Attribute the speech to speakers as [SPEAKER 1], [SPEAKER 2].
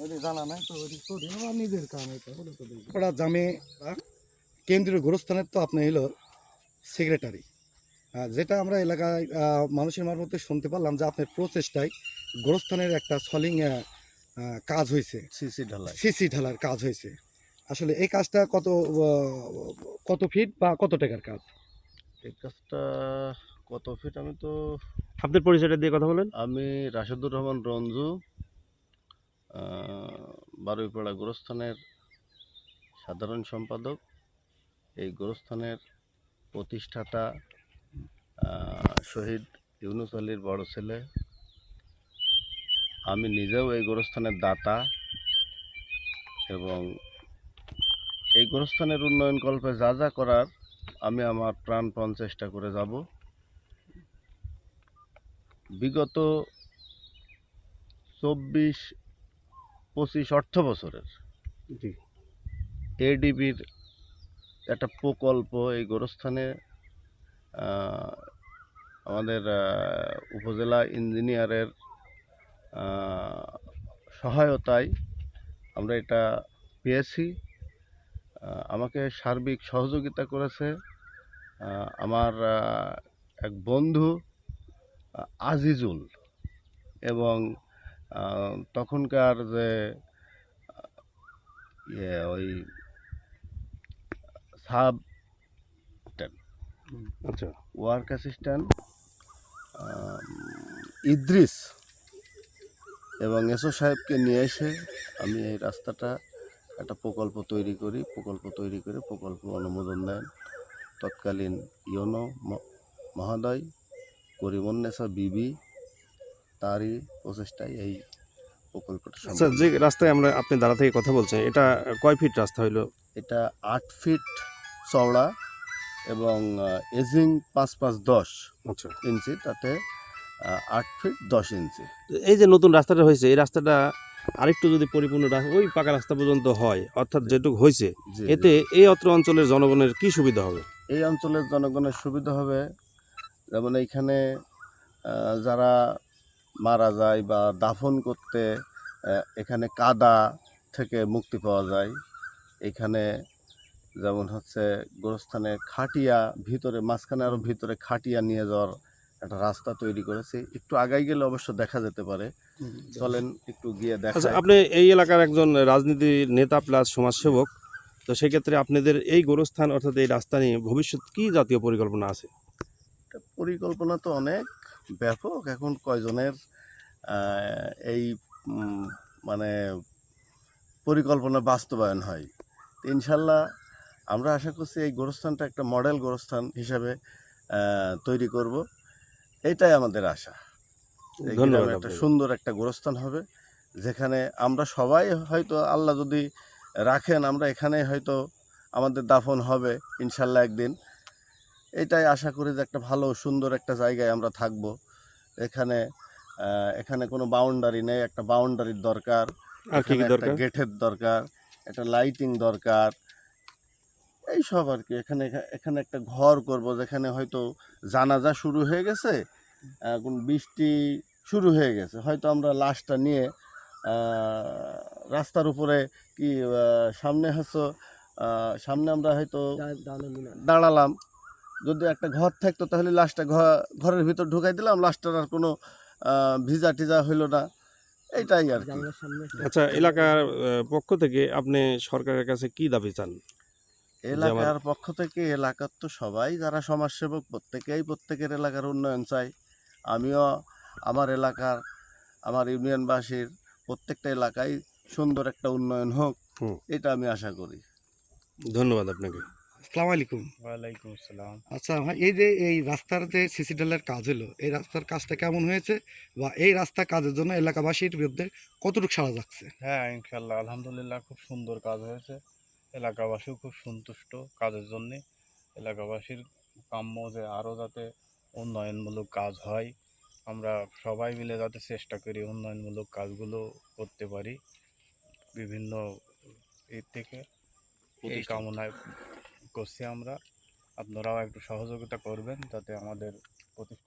[SPEAKER 1] ওইটা জানা নাই। তো ওইটা নিজের কাম এটা বলে তো দেখি ওটা জামে কেন্দ্রীয় গোরস্থানের তো আপনি হলো সেক্রেটারি যেটা আমরা এলাকায় মানুষের মারফতে শুনতে পারলাম যে আপনার প্রচেষ্টায় গোরস্থানের একটা সলিং কাজ হয়েছে
[SPEAKER 2] সিসি ঢালাই।
[SPEAKER 1] সিসি ঢালার কাজ হয়েছে আসলে এই কাজটা কত কত ফিট বা কত টাকার কাজ?
[SPEAKER 2] এই কাজটা কত ফিট আমি তো
[SPEAKER 3] আপনার পরিচয়টা দিয়ে কথা বলেন।
[SPEAKER 2] আমি রাশেদুর রহমান রঞ্জু। বারুইপাড়া গোরস্থানের সাধারণ সম্পাদক। এই গোরস্থানের প্রতিষ্ঠাতা শহীদ ইউনুস আলীর বড় ছেলে। আমি নিজেও এই গোরস্থানের দাতা এবং এই গোরস্থানের উন্নয়ন কল্পে যা যা করার, আমি আমার প্রাণপণ চেষ্টা করে যাব। বিগত চব্বিশ পঁচিশ অর্থ বছরের।
[SPEAKER 3] জি।
[SPEAKER 2] এডিবির একটা প্রকল্প এই গোরস্থানে আমাদের উপজেলা ইঞ্জিনিয়ারের সহায়তায় আমরা এটা পেয়েছি। আমাকে সার্বিক সহযোগিতা করেছে। আমার এক বন্ধু আজিজুল এবং তখনকার যে ইয়ে ওই সাব
[SPEAKER 3] আচ্ছা।
[SPEAKER 2] ওয়ার্ক অ্যাসিস্ট্যান্ট ইদ্রিস এবং এসও সাহেবকে নিয়ে এসে আমি এই রাস্তাটা একটা প্রকল্প তৈরি করি প্রকল্প তৈরি করে প্রকল্প অনুমোদন দেন। তৎকালীন ইয়নো মহোদয় করিমন্নেসা বিবি তারই প্রচেষ্টায় এই প্রকল্পটা
[SPEAKER 3] আচ্ছা যে রাস্তায় আমরা আপনি দাঁড়া থেকে কথা বলছেন এটা কয় ফিট রাস্তা হইল?
[SPEAKER 2] এটা আট ফিট চওড়া এবং এজিং পাঁচ পাঁচ দশ
[SPEAKER 3] আচ্ছা।
[SPEAKER 2] ইঞ্চি তাতে আট ফিট দশ ইঞ্চি।
[SPEAKER 3] এই যে নতুন রাস্তাটা হয়েছে এই রাস্তাটা আরেকটু যদি পরিপূর্ণ ওই পাকা রাস্তা পর্যন্ত হয় অর্থাৎ যেটুকু হয়েছে এতে এই অত্র অঞ্চলের জনগণের কি সুবিধা হবে?
[SPEAKER 2] এই অঞ্চলের জনগণের সুবিধা হবে যেমন এইখানে যারা মারা যায় বা দাফন করতে এখানে কাদা থেকে মুক্তি পাওয়া যায়। এখানে যেমন হচ্ছে গোরস্থানে খাটিয়া ভিতরে মাঝখানে আরও ভিতরে খাটিয়া নিয়ে যাওয়ার একটা রাস্তা তৈরি করেছে। একটু আগাই গেলে অবশ্য দেখা যেতে পারে। চলেন একটু গিয়ে
[SPEAKER 3] আচ্ছা
[SPEAKER 2] দেখা
[SPEAKER 3] আপনি এই এলাকার একজন রাজনীতির নেতা প্লাস সমাজসেবক তো সেক্ষেত্রে আপনাদের এই গোরস্থান অর্থাৎ এই রাস্তা নিয়ে ভবিষ্যৎ কি জাতীয় পরিকল্পনা আছে?
[SPEAKER 2] পরিকল্পনা তো অনেক। ব্যাপক। এখন কয়জনের এই মানে পরিকল্পনা বাস্তবায়ন হয়। ইনশাল্লাহ আমরা আশা করছি এই গোরস্থানটা একটা মডেল গোরস্থান হিসাবে তৈরি করব। এটাই আমাদের আশা। একটা সুন্দর একটা গোরস্থান হবে যেখানে আমরা সবাই হয়তো আল্লাহ যদি রাখেন আমরা এখানে হয়তো আমাদের দাফন হবে ইনশাল্লাহ একদিন। এটাই আশা করি যে একটা ভালো সুন্দর একটা জায়গায় আমরা থাকব। এখানে এখানে কোনো বাউন্ডারি নেই একটা বাউন্ডারির দরকার।
[SPEAKER 3] আর কি কি
[SPEAKER 2] একটা
[SPEAKER 3] দরকার?
[SPEAKER 2] গেটের দরকার একটা লাইটিং দরকার। এই সব আর কি এখানে এখানে একটা ঘর করব যেখানে হয়তো জানাজা শুরু হয়ে গেছে এখন বৃষ্টি শুরু হয়ে গেছে। হয়তো আমরা লাশটা নিয়ে রাস্তার উপরে কি আহ, সামনে হয়তো সামনে আমরা হয়তো দাঁড়ালাম। যদি একটা ঘর থাকতো তাহলে লাশটা ঘ- ঘরের ভিতর ঢুকাই দিলাম লাশটার আর কোনো আহ, ভিজা টিজা হইল না। এইটাই আর কি।
[SPEAKER 3] আচ্ছা এলাকার পক্ষ থেকে আপনি সরকারের কাছে কি দাবি চান?
[SPEAKER 2] এলাকার পক্ষ থেকে এলাকার তো সবাই যারা সমাজসেবক প্রত্যেকেই প্রত্যেকের এলাকার উন্নয়ন চাই আমিও আমার এলাকার আমার ইউনিয়নবাসীর প্রত্যেকটা এলাকায় সুন্দর একটা উন্নয়ন হোক এটা আমি আশা করি।
[SPEAKER 3] ধন্যবাদ আপনাকে।
[SPEAKER 1] আসসালামু আলাইকুম
[SPEAKER 4] ওয়ালাইকুম আসসালাম
[SPEAKER 1] আচ্ছা ভাই এই যে এই রাস্তার যে সিসি ডালের কাজ হলো এই রাস্তার কাজটা কেমন হয়েছে? বা এই রাস্তা কাজের জন্য এলাকাবাসীর বিরুদ্ধে কতটুকু সাড়া যাচ্ছে?
[SPEAKER 4] হ্যাঁ ইনশাল্লাহ আলহামদুলিল্লাহ খুব সুন্দর কাজ হয়েছে। এলাকাবাসীও খুব সন্তুষ্ট কাজের জন্যে। এলাকাবাসীর কাম্য যে আরও যাতে উন্নয়নমূলক কাজ হয় আমরা সবাই মিলে যাতে চেষ্টা করি উন্নয়নমূলক কাজগুলো করতে পারি। বিভিন্ন এর থেকে এই কামনায় করছি আমরা। আপনারাও একটু সহযোগিতা করবেন যাতে আমাদের প্রতিষ্ঠান